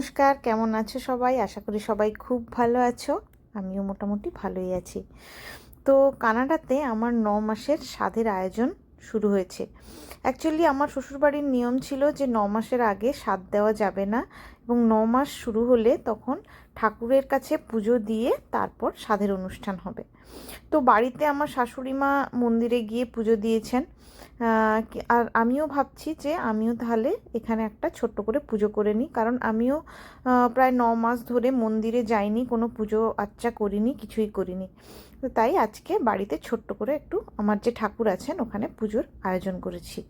নমস্কার, কেমন আছো সবাই? আশা করি সবাই খুব ভালো আছো। আমিও মোটামুটি ভালোই আছি। তো কানাডাতে আমার ন মাসের স্বাদের আয়োজন শুরু হয়েছে। অ্যাকচুয়ালি আমার শ্বশুরবাড়ির নিয়ম ছিল যে ন মাসের আগে স্বাদ দেওয়া যাবে না এবং ন মাস শুরু হলে তখন ঠাকুরের কাছে পুজো দিয়ে তারপর সাধের অনুষ্ঠান হবে। তো বাড়িতে আমার শাশুড়ি মা মন্দিরে গিয়ে পুজো দিয়েছেন। আর আমিও ভাবছি যে আমিও তাহলে এখানে একটা ছোট্ট করে পুজো করে নিই। কারণ আমিও প্রায় ন মাস ধরে মন্দিরে যাইনি, কোনো পুজো আচ্চা করিনি, কিছুই করিনি। তো তাই আজকে বাড়িতে ছোট্ট করে একটু আমার যে ঠাকুর আছেন, ওখানে পুজোর আয়োজন করেছি।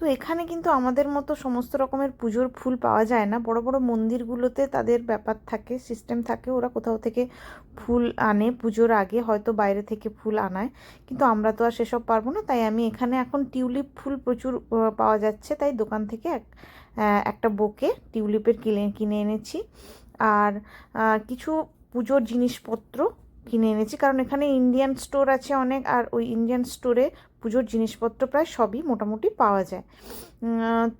তো এখানে কিন্তু আমাদের মতো সমস্ত রকমের পুজোর ফুল পাওয়া যায় না। বড় বড় মন্দিরগুলোতে তাদের ব্যাপার থাকে সিস্টেম থাকে। ওরা কোথাও থেকে ফুল আনে পুজোর আগে, হয়তো বাইরে থেকে ফুল আনায়। কিন্তু আমরা তো আর সেসব পারব না। তাই আমি এখানে এখন টিউলিপ ফুল প্রচুর পাওয়া যাচ্ছে। তাই দোকান থেকে এক একটা বোকে টিউলিপের কিনে কিনে এনেছি। আর কিছু পুজোর জিনিসপত্র কিনে এনেছি। কারণ এখানে ইন্ডিয়ান স্টোর আছে অনেক, আর ওই ইন্ডিয়ান স্টোরে পুজোর জিনিসপত্র প্রায় সবই মোটামুটি পাওয়া যায়।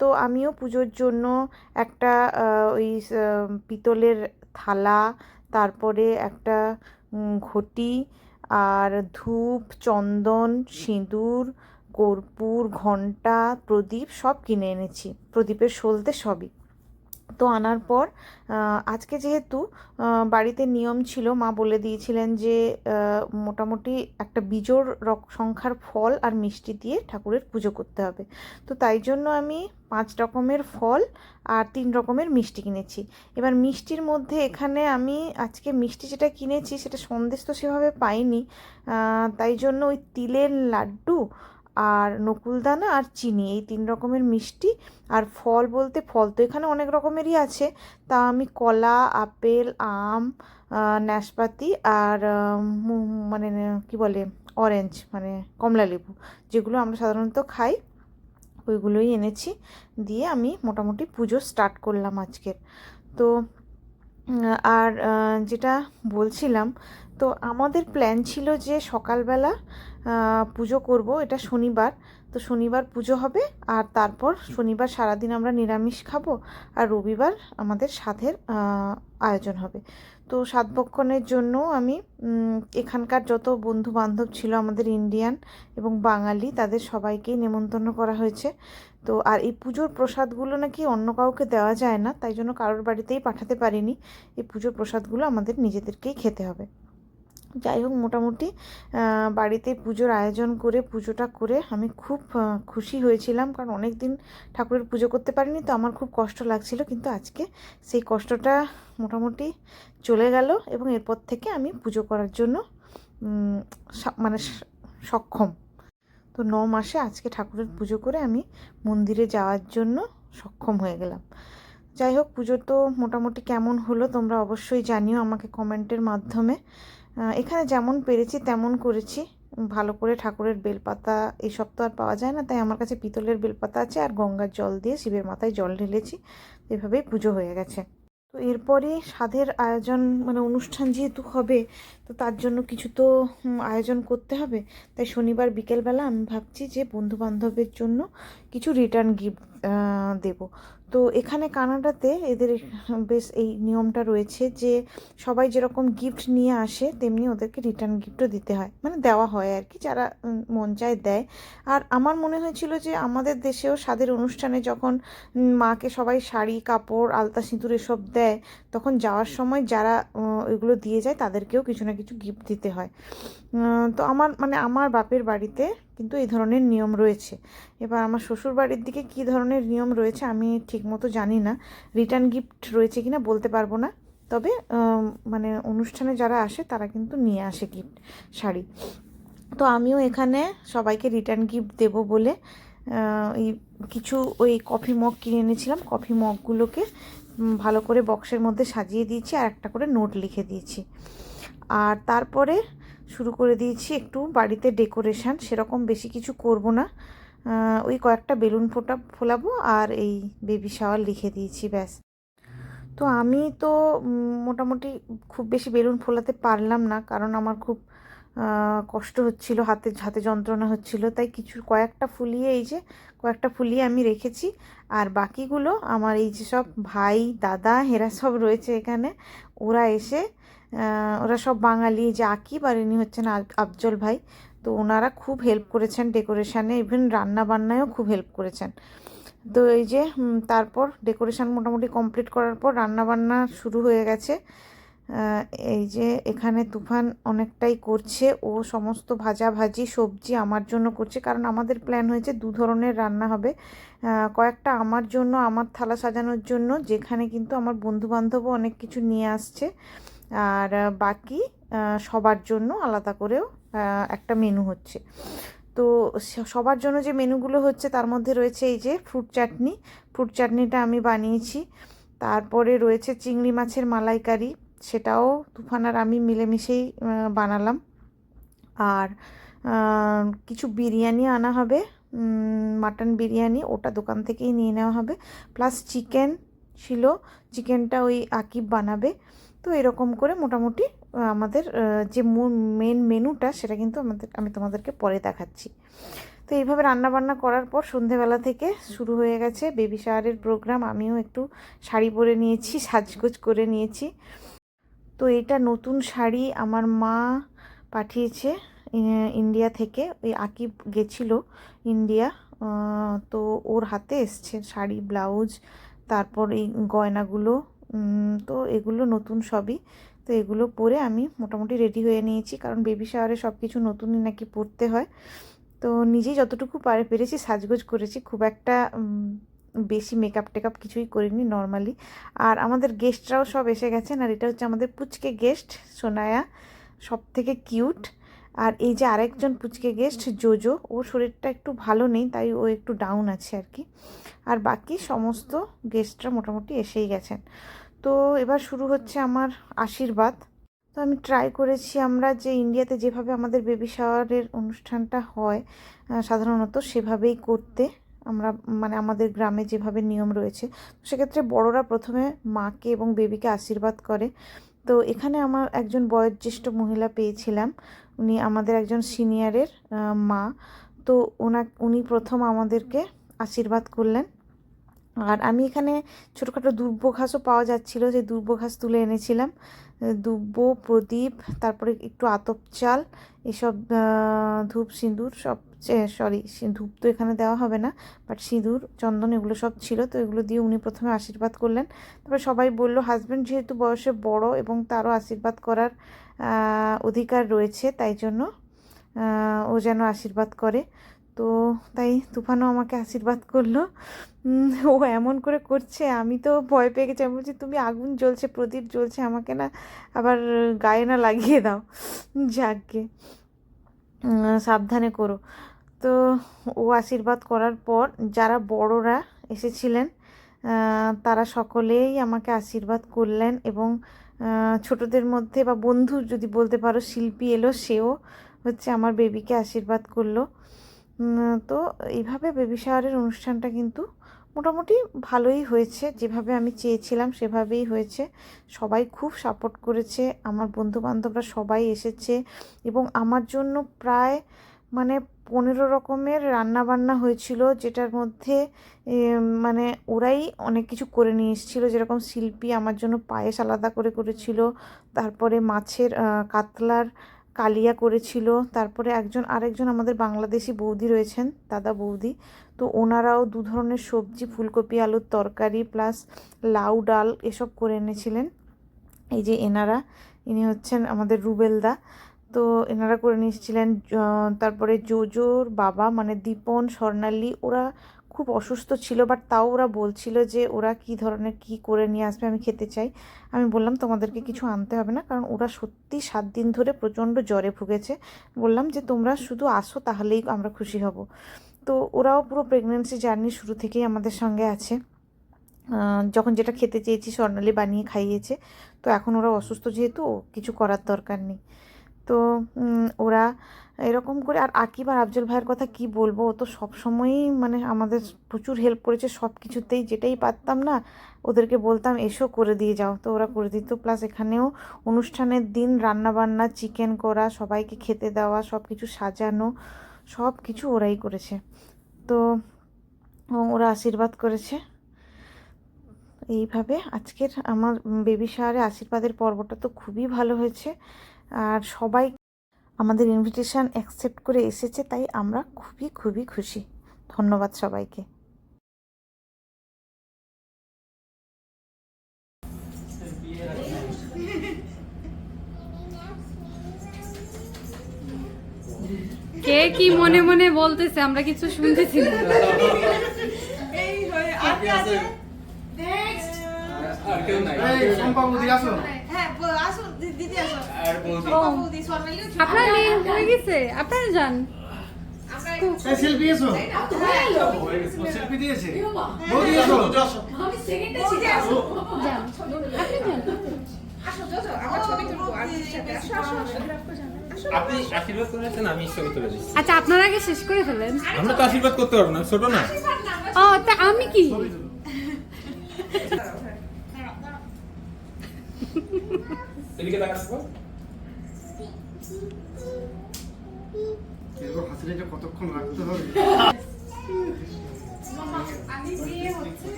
তো আমিও পুজোর জন্য একটা ওই পিতলের থালা, তারপরে একটা ঘটি, আর ধূপ, চন্দন, সিঁদুর, কর্পূর ঘণ্টা প্রদীপ সব কিনে এনেছি। প্রদীপের সলতে সবই। তো আনার পর আজকে যেহেতু বাড়িতে নিয়ম ছিল, মা বলে দিয়েছিলেন যে মোটামুটি একটা বিজোড় রক, সংখ্যার ফল আর মিষ্টি দিয়ে ঠাকুরের পুজো করতে হবে। তো তাই জন্য আমি পাঁচ রকমের ফল আর তিন রকমের মিষ্টি কিনেছি। এবার মিষ্টির মধ্যে এখানে আমি আজকে মিষ্টি যেটা কিনেছি, সেটা সন্দেশ তো সেভাবে পাইনি তাই জন্য ওই তিলের লাড্ডু আর নকুলদানা আর চিনি, এই তিন রকমের মিষ্টি। আর ফল বলতে, ফল তো এখানে অনেক রকমেরই আছে। তা আমি কলা, আপেল, আম নাশপাতি আর মানে কি বলে অরেঞ্জ মানে কমলা লেবু, যেগুলো আমরা সাধারণত খাই, ওইগুলোই এনেছি। দিয়ে আমি মোটামুটি পুজো স্টার্ট করলাম আজকের। তো আর যেটা বলছিলাম তো আমাদের প্ল্যান ছিল যে সকালবেলা পুজো করব, এটা শনিবার। তো শনিবার পুজো হবে, আর তারপর শনিবার সারাদিন আমরা নিরামিষ খাব, আর রবিবার আমাদের সাধের আয়োজন হবে। তো সাতভক্ষণের জন্য আমি এখানকার যত বন্ধু বান্ধব ছিল আমাদের ইন্ডিয়ান এবং বাঙালি, তাদের সবাইকেই নেমন্তন্ন করা হয়েছে। তো আর এই পুজোর প্রসাদগুলো নাকি অন্য কাউকে দেওয়া যায় না, তাই জন্য কারোর বাড়িতেই পাঠাতে পারিনি। এই পুজোর প্রসাদগুলো আমাদের নিজেদেরকেই খেতে হবে। যাই হোক, মোটামুটি বাড়িতে পুজোর আয়োজন করে, পুজোটা করে আমি খুব খুশি হয়েছিলাম। কারণ অনেক দিন ঠাকুরের পুজো করতে পারিনি, তো আমার খুব কষ্ট লাগছিল। কিন্তু আজকে সেই কষ্টটা মোটামুটি চলে গেল এবং এরপর থেকে আমি পুজো করার জন্য মানে সক্ষম। তো ন মাসে আজকে ঠাকুরের পুজো করে আমি মন্দিরে যাওয়ার জন্য সক্ষম হয়ে গেলাম। যাই হোক, পুজো তো মোটামুটি কেমন হলো তোমরা অবশ্যই জানিও আমাকে কমেন্টের মাধ্যমে। এখানে যেমন পেরেছি, তেমন করেছি। ভালো করে ঠাকুরের বেলপাতা এইসব তো আর পাওয়া যায় না, তাই আমার কাছে পিতলের বেলপাতা আছে আর গঙ্গার জল দিয়ে শিবের মাথায় জল ঢেলেছি। এভাবেই পুজো হয়ে গেছে। তো এরপরে স্বাদের আয়োজন মানে অনুষ্ঠান যেহেতু হবে, তো তার জন্য কিছু তো আয়োজন করতে হবে। তাই শনিবার বিকেলবেলা আমি ভাবছি যে বন্ধু বান্ধবের জন্য কিছু রিটার্ন গিফট দেব। তো এখানে কানাডাতে এদের বেশ এই নিয়মটা রয়েছে যে সবাই যেরকম গিফট নিয়ে আসে, তেমনি ওদেরকে রিটার্ন গিফটও দিতে হয়। মানে দেওয়া হয় আর কি, যারা মন চায় দেয়। আর আমার মনে হয়েছিল যে আমাদের দেশেও স্বাদের অনুষ্ঠানে যখন মাকে সবাই শাড়ি, কাপড়, আলতা, সিঁদুর এসব দেয়, তখন যাওয়ার সময় যারা ওইগুলো দিয়ে যায়, তাদেরকেও কিছু না কিছু গিফট দিতে হয়। তো আমার মানে আমার বাপের বাড়িতে কিন্তু এই ধরনের নিয়ম রয়েছে। এবার আমার শ্বশুর বাড়ির দিকে কী ধরনের নিয়ম রয়েছে আমি ঠিকমতো জানি না। রিটার্ন গিফট রয়েছে কিনা বলতে পারব না। তবে মানে অনুষ্ঠানে যারা আসে তারা কিন্তু নিয়ে আসে গিফট শাড়ি। তো আমিও এখানে সবাইকে রিটার্ন গিফট দেব বলে এই কিছু ওই কফি মগ কিনে এনেছিলাম। কফি মগগুলোকে ভালো করে বক্সের মধ্যে সাজিয়ে দিয়েছি আর একটা করে নোট লিখে দিয়েছি। আর তারপরে শুরু করে দিয়েছি একটু বাড়িতে ডেকোরেশন, সেরকম বেশি কিছু করব না। ওই কয়েকটা বেলুন ফোটা ফোলাবো আর এই বেবি শাওয়ার লিখে দিয়েছি, ব্যাস। তো আমি তো মোটামুটি খুব বেশি বেলুন ফোলাতে পারলাম না, কারণ আমার খুব কষ্ট হচ্ছিল, হাতে হাতে যন্ত্রণা হচ্ছিল। তাই কিছু, কয়েকটা ফুলিয়ে, এই যে কয়েকটা ফুলিয়ে আমি রেখেছি। আর বাকিগুলো আমার এই যে সব ভাই, দাদা, এরা সব রয়েছে এখানে, ওরা এসে ওরা সব বাঙালি, যে আকিব আর ইনি হচ্ছেন আফজল ভাই। তো ওনারা খুব হেল্প করেছেন ডেকোরেশানে ইভেন রান্না বান্নায়ও খুব হেল্প করেছেন। তো এই যে তারপর ডেকোরেশন মোটামুটি কমপ্লিট করার পর রান্না বান্না শুরু হয়ে গেছে। এই যে এখানে তুফান অনেকটাই করছে। ও সমস্ত ভাজা ভাজি, সবজি আমার জন্য করছে। কারণ আমাদের প্ল্যান হয়েছে দু ধরনের রান্না হবে। কয়েকটা আমার জন্য, আমার থালা সাজানোর জন্য, যেখানে কিন্তু আমার বন্ধু বান্ধবও অনেক কিছু নিয়ে আসছে। আর বাকি সবার জন্য আলাদা করেও একটা মেনু হচ্ছে। তো সবার জন্য যে মেনুগুলো হচ্ছে, তার মধ্যে রয়েছে এই যে ফ্রুট চাটনি ফ্রুট চাটনিটা আমি বানিয়েছি। তারপরে রয়েছে চিংড়ি মাছের মালাইকারি। সেটাও তুফান আর আমি মিলেমিশেই বানালাম। আর কিছু বিরিয়ানি আনা হবে। মাটন বিরিয়ানি ওটা দোকান থেকেই নিয়ে নেওয়া হবে। প্লাস চিকেন ছিল। চিকেনটা ওই আকিব বানাবে। তো এরকম করে মোটামুটি আমাদের যে মেন মেনুটা সেটা কিন্তু আমাদের, আমি তোমাদেরকে পরে দেখাচ্ছি। তো এইভাবে রান্নাবান্না করার পর সন্ধেবেলা থেকে শুরু হয়ে গেছে বেবি শাওয়ারের প্রোগ্রাম আমিও একটু শাড়ি পরে নিয়েছি, সাজগোজ করে নিয়েছি। তো এটা নতুন শাড়ি আমার মা পাঠিয়েছে ইন্ডিয়া থেকে। ওই আকিব গেছিল ইন্ডিয়া তো ওর হাতে এসছে শাড়ি, ব্লাউজ, তারপর এই গয়নাগুলো। তো এগুলো নতুন সবই। তো এগুলো পরে আমি মোটামুটি রেডি হয়ে নিয়েছি, কারণ বেবি শাওয়ারে সব কিছু নতুনই নাকি পরতে হয়। তো নিজেই যতটুকু পারে পেরেছি, সাজগোজ করেছি। খুব একটা বেশি মেকআপ টেকআপ কিছুই করিনি নর্মালি আর আমাদের গেস্টরাও সব এসে গেছেন, আর এটা হচ্ছে আমাদের পুচকে গেস্ট সোনায়া সব থেকে কিউট আর এই যে আরেকজন পুচকে গেস্ট জোজো, ওর শরীরটা একটু ভালো নেই, তাই ও একটু ডাউন আছে আর কি। আর বাকি সমস্ত গেস্টরা মোটামুটি এসেই গেছেন। তো এবার শুরু হচ্ছে আমার আশীর্বাদ। তো আমি ট্রাই করেছি আমরা যে ইন্ডিয়াতে যেভাবে আমাদের বেবি শাওয়ারের অনুষ্ঠানটা হয় সাধারণত সেভাবেই করতে। আমরা মানে আমাদের গ্রামে যেভাবে নিয়ম রয়েছে, তো সেক্ষেত্রে বড়রা প্রথমে মাকে এবং বেবিকে আশীর্বাদ করে। তো এখানে আমার একজন বয়োজ্যেষ্ঠ মহিলা পেয়েছিলাম, উনি আমাদের একজন সিনিয়রের মা। তো ওনা উনি প্রথম আমাদেরকে আশীর্বাদ করলেন। আর আমি এখানে ছোটোখাটো দুব্ব ঘাসও পাওয়া যাচ্ছিল, যে দুব্ব ঘাস তুলে এনেছিলাম। দুব্ব, প্রদীপ, তারপরে একটু আতপ চাল, এসব ধূপ, সিঁদুর সব সরি ধূপ তো এখানে দেওয়া হবে না বাট সিঁদুর, চন্দন এগুলো সব ছিল, তো এগুলো দিয়ে উনি প্রথমে আশীর্বাদ করলেন। তারপরে সবাই বলল হাজব্যান্ড যেহেতু বয়সে বড় এবং তারও আশীর্বাদ করার অধিকার রয়েছে, তাই জন্য ও যেন আশীর্বাদ করে। তো তাই তুফানও আমাকে আশীর্বাদ করল। ও এমন করে করছে আমি তো ভয় পেয়ে গেছি। আমি বলছি তুমি আগুন জ্বলছে প্রদীপ জ্বলছে আমাকে না আবার গায়ে না লাগিয়ে দাও। উম, সাবধানে করো। তো ও আশীর্বাদ করার পর যারা বড়রা এসেছিলেন তারা সকলেই আমাকে আশীর্বাদ করলেন এবং ছোটদের মধ্যে বা বন্ধু যদি বলতে পারো শিল্পী এলো সেও হচ্ছে আমার বেবিকে আশীর্বাদ করল। তো এইভাবে বেবি শাওয়ারের অনুষ্ঠানটা কিন্তু মোটামুটি ভালোই হয়েছে। যেভাবে আমি চেয়েছিলাম সেভাবেই হয়েছে। সবাই খুব সাপোর্ট করেছে। আমার বন্ধু বান্ধবরা সবাই এসেছে এবং আমার জন্য প্রায় মানে পনেরো রকমের রান্না বান্না হয়েছিল, যেটার মধ্যে মানে ওরাই অনেক কিছু করে নিয়ে এসেছিল। যেরকম শিল্পী আমার জন্য পায়েস আলাদা করে করেছিল, তারপরে মাছের কাতলার কালিয়া করেছিল। তারপরে একজন, আরেকজন আমাদের বাংলাদেশি বৌদি রয়েছেন, দাদা বৌদি। তো ওনারাও দু ধরনের সবজি, ফুলকপি, আলুর তরকারি প্লাস লাউ, ডাল এসব করে এনেছিলেন। এই যে এনারা, ইনি হচ্ছেন আমাদের রুবেলদা তো এনারা করে নিয়ে এসেছিলেন তারপরে জোজোর বাবা মানে দীপন, স্বর্ণালী, ওরা খুব অসুস্থ ছিল বাট তাও ওরা বলছিল যে ওরা কি ধরনের কি করে নিয়ে আসবে আমি খেতে চাই। আমি বললাম, তোমাদেরকে কিছু আনতে হবে না, কারণ ওরা সত্যি সাত দিন ধরে প্রচণ্ড জ্বরে ভুগেছে। বললাম যে, তোমরা শুধু আসো, তাহলেই আমরা খুশি হব। তো ওরাও পুরো প্রেগনেন্সি জার্নি শুরু থেকেই আমাদের সঙ্গে আছে। যখন যেটা খেতে চেয়েছি, স্বর্ণালী বানিয়ে খাইয়েছে। তো এখন ওরা অসুস্থ যেহেতু, কিছু করার দরকার নেই। তো ওরা এরকম করে। আর আকিব আর আফজল ভাইয়ের কথা কি বলব? ও তো সবসময়ই মানে আমাদের প্রচুর হেল্প করেছে সব কিছুতেই যেটাই পারতাম না, ওদেরকে বলতাম, এসো করে দিয়ে যাও। তো ওরা করে দিত। প্লাস এখানেও অনুষ্ঠানের দিন রান্না বান্না চিকেন করা, সবাইকে খেতে দেওয়া সব কিছু সাজানো সব কিছু ওরাই করেছে। তো ওরা আশীর্বাদ করেছে। এইভাবে আজকের আমার বেবি শাওয়ারে আশীর্বাদের পর্বটা তো খুবই ভালো হয়েছে। আর সবাই আমাদের ইনভিটেশান অ্যাকসেপ্ট করে এসেছে তাই আমরা খুবই খুবই খুশি। ধন্যবাদ সবাইকে। কে কি মনে মনে বলতেছে আমরা কিছু শুনতেছি না। আর কেউ নাই। হ্যাঁ আপনার মেয়ে হয়ে গেছে? আপনারা যান। আমরা এসো। ও দিয়েছে। বৌদি এসো। যান। আপনি যান। আসো যোজো আমার ছবি তুলবো আর দিদির সাথে আসো আসো আসো আপনি আশীর্বাদ করেছেন আমি ছবি তুলে দিচ্ছি। আচ্ছা আপনারা আগে শেষ করে ফেলেন। আমরা তো আশীর্বাদ করতে পারব না ছোট না। ও তা আমি কি? এদিকে তাকাবো এরকম হাসি রেখে কতক্ষণ রাখতে হবে?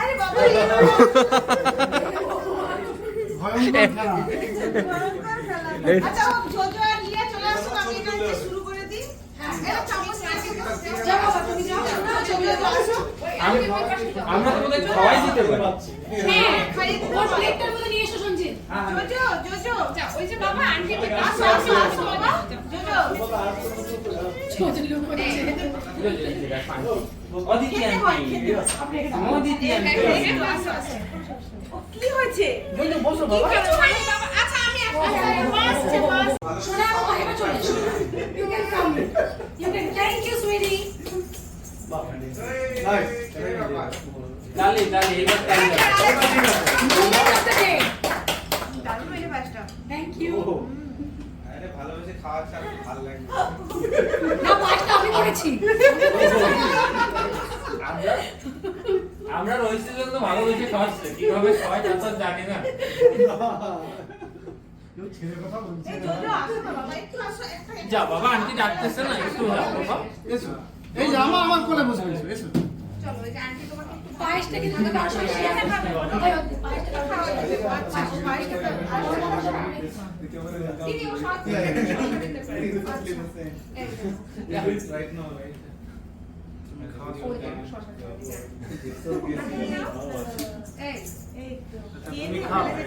আরে বাবা ভয়ঙ্কর খেলা ভয়ঙ্কর খেলা। আচ্ছা ও যোজো আর লিয়া চলে আসুন আমি এটা শুরু করে দিই। এই চামচ নিয়ে যাও বাবা তুমি যাও। যোজো আসো আমরা তো তোদের খাওয়াই দিতে পারি। হ্যাঁ খাইয়ে দিতে পারব। যোজো যোজো ওই যে বাবা আন্টি আসো আসো আসো বাবা যোজো অদিতি আন্টি অদিতি আন্টি আসো আসো কি হয়েছে বসো বাবা কিছু হয়নি বাবা আচ্ছা আমি একটা মাছ মাছ তালে তালে এবার তালে দারুণ হয়েছে মাছটা আমরা রয়েছে জন্য ভালো হয়েছে খাওয়াচ্ছে। কীভাবে তা তো জানি না। এই যা বাবা আন্টি ডাকতেছে না একটু বাবা। এসো। এই যে আমার আমার কোলে বসে এসো এসো। চলো যে আন্টি তোমাকে পায়েসটা কি থাকে আচ্ছা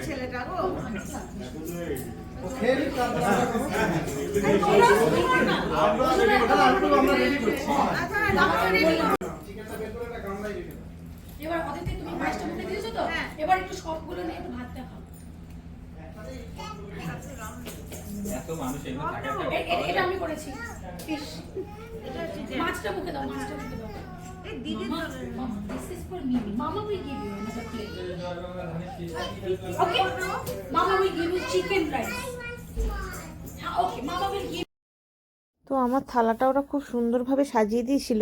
ছেলেটা গো। না, একটু আমরা ready করছি। আচ্ছা দাও তো রেডি চিকেনটা বের করে একটা গামলায় রেখে দাও। এবার অদিতি তুমি মাছটা মুখে দিয়েছ তো হ্যাঁ। এবার একটু সবগুলো নিয়ে একটু ভাতটা খাও এটা আমি করেছি মাছটা মুখে দাও মাছটা মুখে দাও এই দিদি মামা মামা দিস ইজ ফর মি মামা will give you another plate okay মামা উইল তো আমার থালাটা ওরা খুব সুন্দরভাবে সাজিয়ে দিয়েছিল।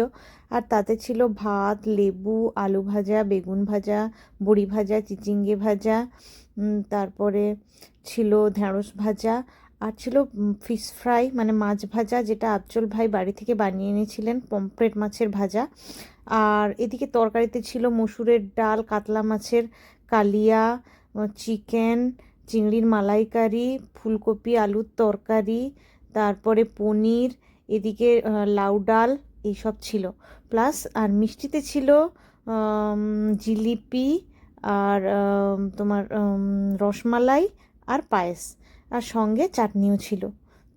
আর তাতে ছিল ভাত, লেবু, আলু ভাজা, বেগুন ভাজা, বড়ি ভাজা, চিচিঙ্গে ভাজা তারপরে ছিল ঢ্যাঁড়স ভাজা, আর ছিল ফিশ ফ্রাই মানে মাছ ভাজা, যেটা আফজল ভাই বাড়ি থেকে বানিয়ে এনেছিলেন, পমফ্রেট মাছের ভাজা। আর এদিকে তরকারিতে ছিল মসুরের ডাল, কাতলা মাছের কালিয়া চিকেন, চিংড়ির মালাইকারি, ফুলকপি, আলুর তরকারি তারপরে পনির, এদিকে লাউ ডাল, এইসব ছিল। প্লাস, আর মিষ্টিতে ছিল জিলিপি, আর তোমার রসমালাই আর পায়েস। আর সঙ্গে চাটনিও ছিল।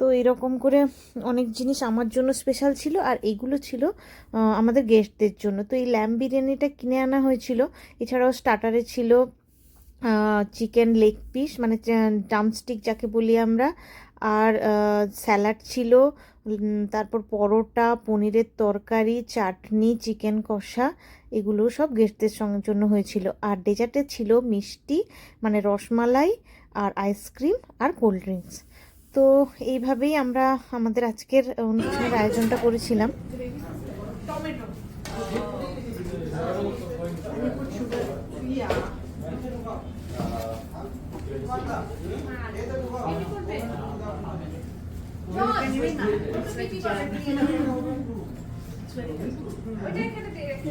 তো এরকম করে অনেক জিনিস আমার জন্য স্পেশাল ছিল, আর এইগুলো ছিল আমাদের গেস্টদের জন্য। তো এই ল্যাম্ব বিরিয়ানিটা কিনে আনা হয়েছিল। এছাড়াও স্টার্টারে ছিল চিকেন লেগ পিস মানে ড্রামস্টিক যাকে বলি আমরা। আর স্যালাড ছিল তারপর পরোটা, পনিরের তরকারি, চাটনি, চিকেন কষা, এগুলো সব গেস্টদের জন্য হয়েছিল। আর ডেজার্টে ছিল মিষ্টি মানে রসমালাই আর আইসক্রিম আর কোল্ড ড্রিঙ্কস তো এইভাবেই আমরা আমাদের আজকের অনুষ্ঠানের আয়োজনটা করেছিলাম।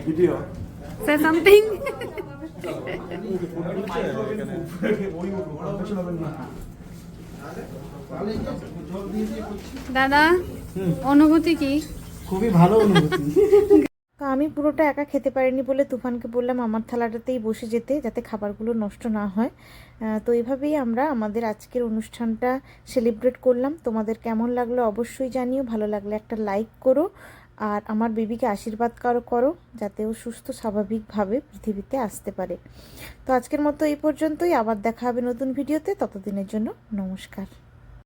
ভিডিও সে সামথিং দাদা অনুভূতি কি? খুবই ভালো অনুভূতি। তো আমি পুরোটা একা খেতে পারিনি বলে তুফানকে বললাম, আমার থালাটাতেই বসে যেতে, যাতে খাবারগুলো নষ্ট না হয়। তো এইভাবেই আমরা আমাদের আজকের অনুষ্ঠানটা সেলিব্রেট করলাম। তোমাদের কেমন লাগল অবশ্যই জানিও, ভালো লাগলে একটা লাইক করো, আর আমার বেবিকে আশীর্বাদ করো করো, যাতে ও সুস্থ স্বাভাবিকভাবে পৃথিবীতে আসতে পারে। তো আজকের মতো এই পর্যন্তই, আবার দেখা হবে নতুন ভিডিওতে ততদিনের জন্য নমস্কার।